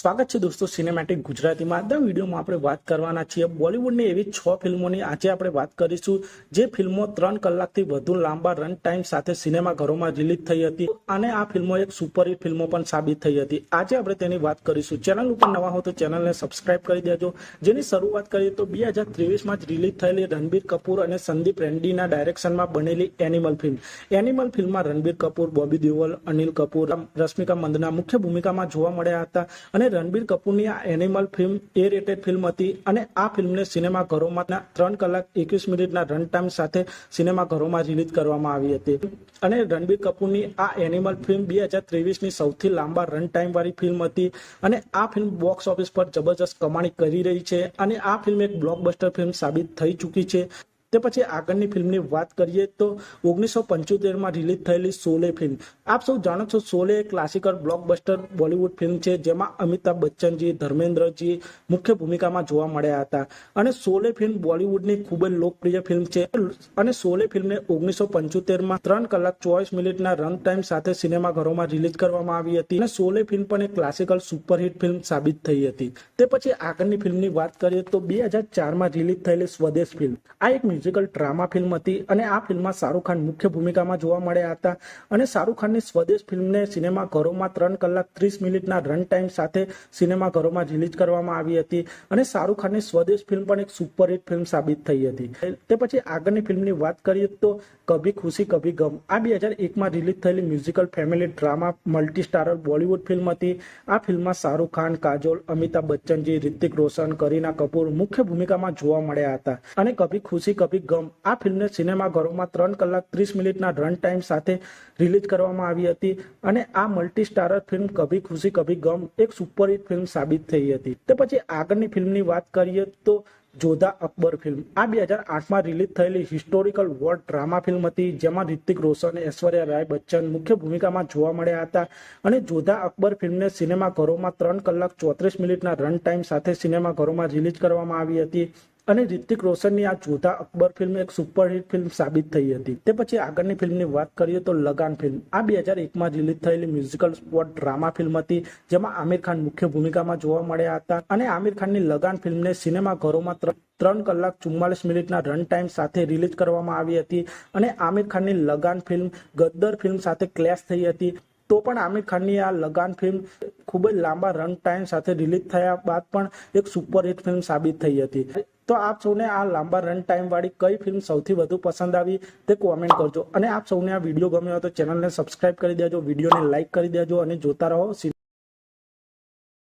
સ્વાગત છે દોસ્તો સિનેમેટિક ગુજરાતીમાં. આજના વિડીયોમાં આપણે વાત કરવાના છીએ બોલિવૂડની એવી છ ફિલ્મોની. આજે આપણે વાત કરીશું જે ફિલ્મો ત્રણ કલાકથી વધુ લાંબા રન ટાઈમ સાથે સિનેમાઘરોમાં રિલીઝ થઈ હતી અને આ ફિલ્મો એક સુપરહિટ ફિલ્મો પણ સાબિત થઈ હતી. આજે આપણે તેની વાત કરીશું. ચેનલ ઉપર નવા હો તો ચેનલને સબસ્ક્રાઇબ કરી દેજો. જેની શરૂઆત કરીએ તો બે હજાર ત્રેવીસમાં જ રિલીઝ થયેલી રણબીર કપૂર અને સંદીપ રેન્ડીના ડાયરેક્શનમાં બનેલી એનિમલ ફિલ્મ એનિમલ ફિલ્મમાં રણબીર કપૂર, બોબી દેઓલ, અનિલ કપૂર, રશ્મિકા મંદના મુખ્ય ભૂમિકામાં જોવા મળ્યા હતા અને રણબીર કપૂરની આ Animal film A rated film હતી અને આ ફિલ્મને સિનેમાઘરોમાં ત્રણ કલાક એકવીસ મિનિટના રન ટાઈમ સાથે સિનેમાઘરોમાં રિલીઝ કરવામાં આવી હતી. અને રણબીર કપૂરની આ એનિમલ ફિલ્મ બે હજાર ત્રેવીસની સૌથી લાંબા રન ટાઈમ વાળી ફિલ્મ હતી અને આ ફિલ્મ બોક્સ ઓફિસ પર જબરજસ્ત કમાણી કરી રહી છે અને આ ફિલ્મ એક બ્લોકબસ્ટર ફિલ્મ સાબિત થઈ ચૂકી છે. તે પછી આગળની ફિલ્મની વાત કરીએ તો ઓગણીસો પંચોતેરમાં રિલીઝ થયેલી સોલે ફિલ્મ. આપ સૌ જાણો છો સોલે એક ક્લાસિકલ બ્લોકબસ્ટર બોલિવૂડ ફિલ્મ છે, જેમાં અમિતાભ બચ્ચનજી, ધર્મેન્દ્રજી મુખ્ય ભૂમિકામાં જોવા મળ્યા હતા. અને સોલે ફિલ્મ બોલિવૂડની ખૂબ જ લોકપ્રિય ફિલ્મ છે. અને સોલે ફિલ્મને ઓગણીસો પંચોતેરમાં ત્રણ કલાક ચોવીસ મિનિટના રન ટાઈમ સાથે સિનેમાઘરોમાં રિલીઝ કરવામાં આવી હતી. અને સોલે ફિલ્મ પણ એક ક્લાસિકલ સુપરહિટ ફિલ્મ સાબિત થઈ હતી. તે પછી આગળની ફિલ્મની વાત કરીએ તો બે હજાર ચારમાં રિલીઝ થયેલી સ્વદેશ ફિલ્મ. આ એક મ્યુઝિકલ ડ્રામા ફિલ્મ હતી અને આ ફિલ્મમાં શાહરૂખ ખાન મુખ્ય ભૂમિકામાં જોવા મળ્યા હતા. અને શાહરૂખ ખાનની સ્વદેશ ફિલ્મને સિનેમાઘરોમાં ત્રણ કલાક ત્રીસ મિનિટના રન ટાઈમ સાથે સિનેમાઘરોમાં રિલીઝ કરવામાં આવી હતી. અને શાહરૂખ ખાનની સ્વદેશ ફિલ્મ પણ એક સુપરહિટ ફિલ્મ સાબિત થઈ હતી. તે પછી આગળની ફિલ્મની વાત કરીએ તો કભી ખુશી, કભી ગમ. આ બે હજાર એકમાં રિલીઝ થયેલી musical family drama multi starrer Bollywood film હતી. આ ફિલ્મમાં શાહરૂખ ખાન, કાજોલ, અમિતાભ બચ્ચનજી, રિતિક રોશન, કરીના કપૂર મુખ્ય ભૂમિકામાં જોવા મળ્યા હતા. અને કભી ખુશી, કભી ગમ. આ ફિલ્મને સિનેમાઘરોમાં ત્રણ કલાક ત્રીસ મિનિટના રન ટાઈમ સાથે રિલીઝ કરવામાં આવી હતી અને આ મલ્ટી સ્ટારર ફિલ્મ કભી ખુશી, કભી ગમ એક સુપરહિટ ફિલ્મ સાબિત થઈ હતી. તે પછી આગળની ફિલ્મની વાત કરીએ તો જોધા અકબર ફિલ્મ. આ બે હજાર આઠમાં રિલીઝ થયેલી હિસ્ટોરિકલ વર્લ્ડ ડ્રામા ફિલ્મ હતી, જેમાં રિતિક રોશન, ઐશ્વર્યા રાય બચ્ચન મુખ્ય ભૂમિકામાં જોવા મળ્યા હતા અને જોધા અકબર ફિલ્મને સિનેમાઘરોમાં ત્રણ કલાક ચોત્રીસ મિનિટના રન ટાઈમ સાથે સિનેમાઘરોમાં રિલીઝ કરવામાં આવી હતી. અને રિતિક રોશનની આ જોધા અકબર ફિલ્મ એક સુપરહિટ ફિલ્મ સાબિત થઈ હતી. તે પછી આગળની ફિલ્મની વાત કરીએ તો લગાન ફિલ્મ. આ બે હજાર એકમાં રિલીઝ થયેલી મ્યુઝિકલ સ્પોર્ટ ડ્રામા ફિલ્મ હતી, જેમાં આમિર ખાન મુખ્ય ભૂમિકામાં જોવા મળ્યા હતા અને આમિર ખાનની લગાન ફિલ્મને સિનેમાઘરોમાં ત્રણ કલાક ચુમ્માલીસ મિનિટના રન ટાઈમ સાથે રિલીઝ કરવામાં આવી હતી અને આમિર ખાનની લગાન ફિલ્મ ગદ્દર ફિલ્મ સાથે ક્લેશ થઈ હતી. તો પણ આમિર ખાનની આ લગાન ફિલ્મ ખૂબ જ લાંબા રન ટાઈમ સાથે રિલીઝ થયા બાદ પણ એક સુપરહિટ ફિલ્મ સાબિત થઈ હતી. તો આપ સૌને આ લાંબા રન ટાઈમ વાળી કઈ ફિલ્મ સૌથી વધુ પસંદ આવી તે કોમેન્ટ કરજો. અને આપ સૌને આ વીડિયો ગમ્યો હોય તો ચેનલને સબસ્ક્રાઈબ કરી દેજો વિડીયોને લાઇક કરી દેજો અને જોતા રહો.